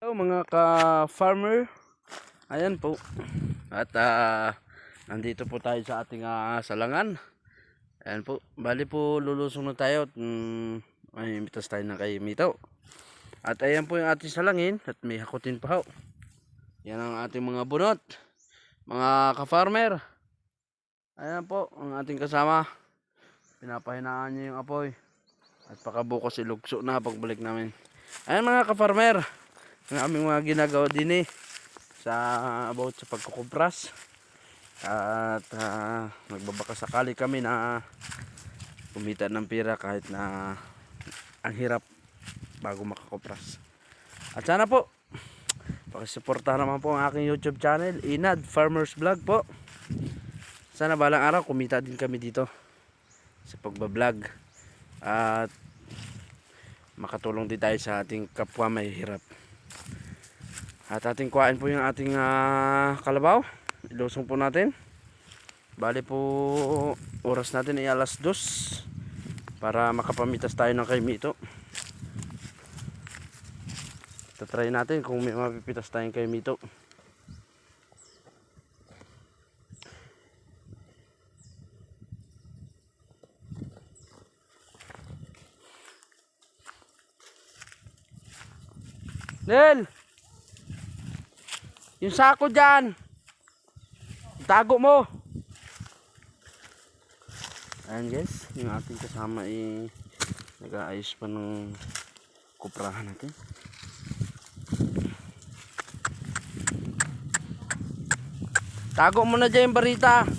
Hello mga ka-farmer. Ayan po. At ah, nandito po tayo sa ating ah, salangan. Ayan po. Bali po lulusong na tayo at mm, may imitas tayo na kay Mito. At ayan po yung ating salangin at may hakutin pa ho. Yan ang ating mga bunot. Mga ka-farmer. Ayan po ang ating kasama. Pinapahinaan niya yung apoy. At pakabukas ilugso na pagbalik namin. Ayan mga ka-farmer ang aming mga ginagawa din eh sa about sa pagkukupras at ah, nagbabaka kami na kumita ng pira kahit na ang hirap bago makakupras at sana po pakisuportahan naman po ang aking youtube channel Inad Farmers Vlog po. Sana balang araw kumita din kami dito sa pagbablog. At makatulong din tayo sa ating kapwa may hirap at ating kuhain po yung ating ah, kalabaw. Ilusong po natin. Bali po oras natin ay alas dos para makapamitas tayo ng kay Mito. Tatry natin kung may mapipitas tayong kay Mito. Nel! Yung sako dyan. Tago mo. Ayan guys, yung ating kasama ay nag-aayos pa ng kuprahan natin. Tago mo na dyan yung barita.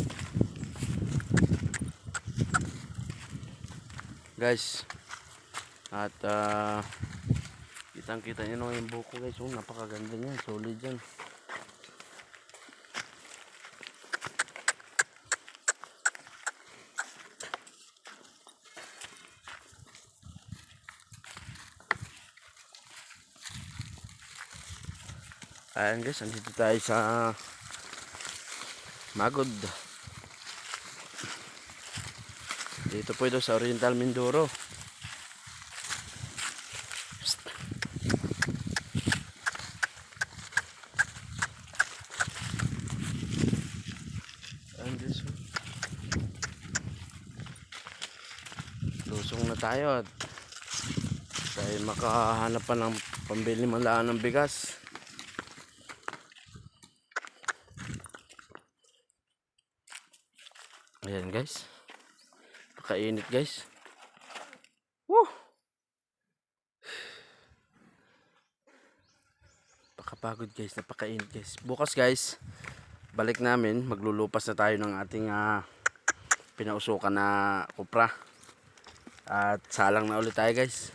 Guys, at ah kitang kita nyo naman yung buko guys, oh, napakaganda niya, solid yan. Ayan guys, andito tayo sa Magod. Dito po ito sa Oriental Mindoro. Psst. Ayan guys. oh. Lusong na tayo at tayo makahanap pa ng pambili malaan ng bigas. Ayan guys. Pakainit guys. Woo! Pakapagod guys, napakainit guys. Bukas guys, balik namin, maglulupas na tayo ng ating ah, pinausukan na kupra. At salang na ulit tayo guys.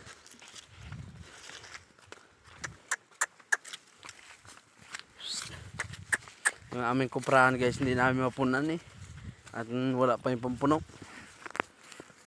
Yung aming kuprahan guys, hindi namin mapunan eh. At wala pa yung pampuno.